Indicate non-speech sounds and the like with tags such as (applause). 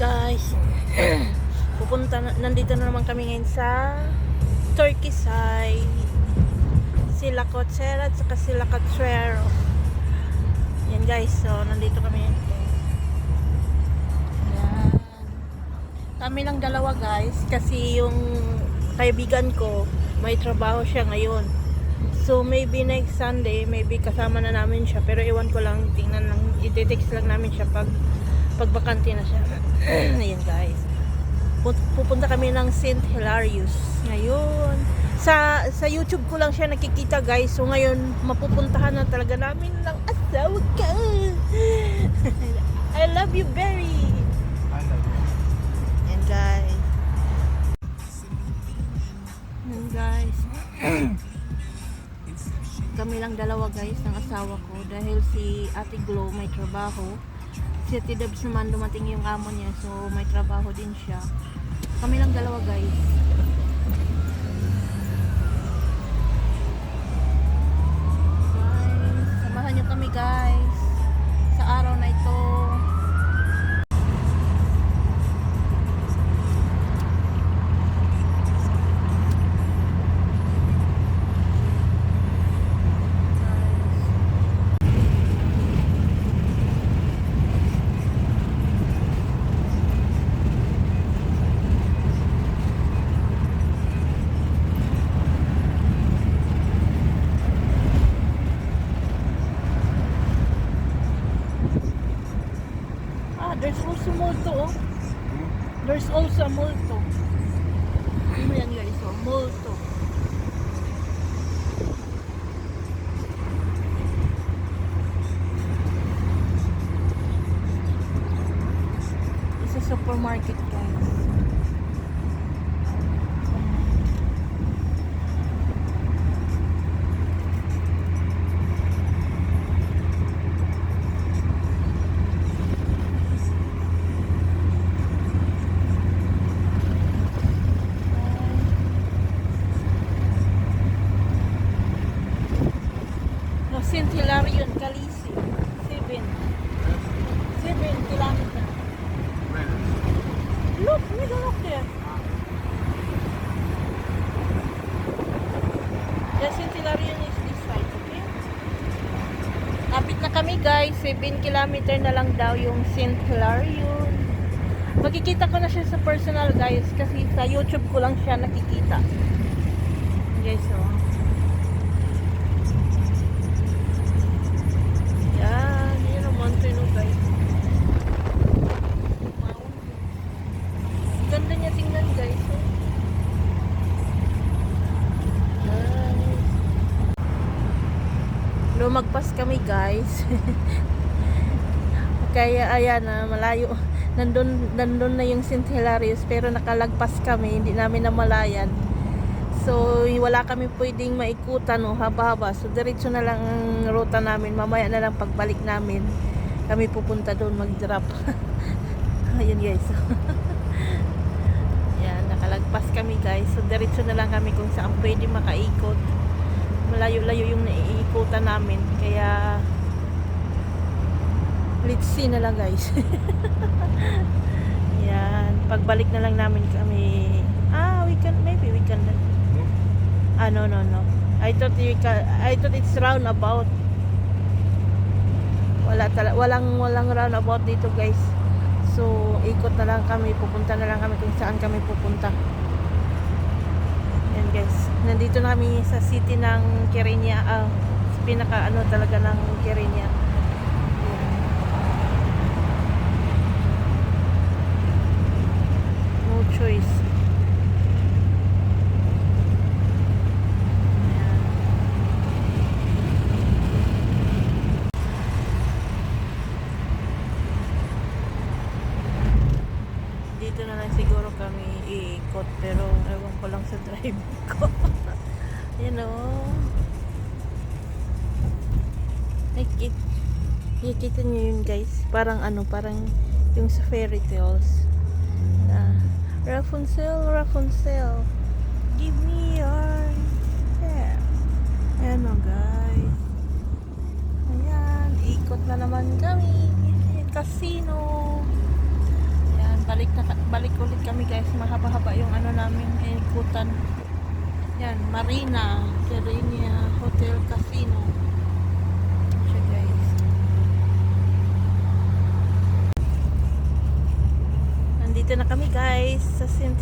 guys. (clears throat) Pupunta na, nandito na naman kami ngayon sa Turkey side. Sila Cotsera at saka sila Cotsero. Yan guys, so nandito kami. Yan. Kami lang dalawa guys kasi yung kaibigan ko may trabaho siya ngayon. So maybe next Sunday, maybe kasama na namin siya. Pero iwan ko lang, tingnan lang, i-text lang namin siya pag pagbakante na siya. (clears throat) Ayan guys. Pu- Pupunta kami ng St. Hilarious. Ngayon. Sa sa YouTube ko lang siya nakikita guys. So ngayon, mapupuntahan na talaga namin ng asawa ko. (laughs) I love you very. Ayan guys. Ayan guys. (clears throat) Kami lang dalawa guys ng asawa ko dahil si Ate Glo may trabaho. Si Ate Debs naman dumating yung amo niya so may trabaho din siya. Kami lang dalawa guys. Guys, samahan niyo kami guys also a multo. Ano yan guys oh, multo. It's a supermarket guys. No, St. Hilarion, Calisi. Seven. Seven kilometer. St. Hilarion is this side, okay? Lapit na kami guys. 7 kilometer na lang daw yung St. Hilarion. Makikita ko na siya sa personal guys kasi sa YouTube ko lang siya nakikita. Guys, oh. Yan, yun ang mountain oh guys. Mountain. Ganda niya tingnan guys. Oh. Guys. Lumagpas kami guys. (laughs) Kaya ayan na malayo. Nandun, nandun na yung St. Hilarious pero nakalagpas kami. Hindi namin namalayan. So, wala kami pwedeng maikutan no, haba-haba. So, diretso na lang ang ruta namin. Mamaya na lang pagbalik namin, kami pupunta doon mag-drop. (laughs) Ayun guys. (laughs) Yan, nakalagpas kami guys. So, diretso na lang kami kung saan pwede makaikot. Malayo-layo yung naiikutan namin. Kaya, let's see na lang guys. (laughs) Yan, pagbalik na lang namin kami. Ah, we can, maybe we can Ah, no, no, no. I thought you can, I thought it's roundabout. Wala tala, walang walang roundabout dito, guys. So, ikot na lang kami, pupunta na lang kami kung saan kami pupunta. Yan, guys. Nandito na kami sa city ng Quirina, ah, sa pinaka ano talaga ng Quirina. Yan. No choice. Ayan. Dito na lang siguro kami iikot pero ewan ko lang sa (laughs) drive ko. Yan o. Nakikita, nakikita nyo yun guys. Parang ano, parang yung sa fairy tales. Na, Rapunzel, Rapunzel, give me your hair. Ayan o guys. Ayan, ikot na naman kami. Casino. Ayan, balik na balik ulit kami guys. Mahaba-haba yung ano namin ikutan yan Marina Serenia Hotel Casino. Siya guys. Nandito na kami guys sa St.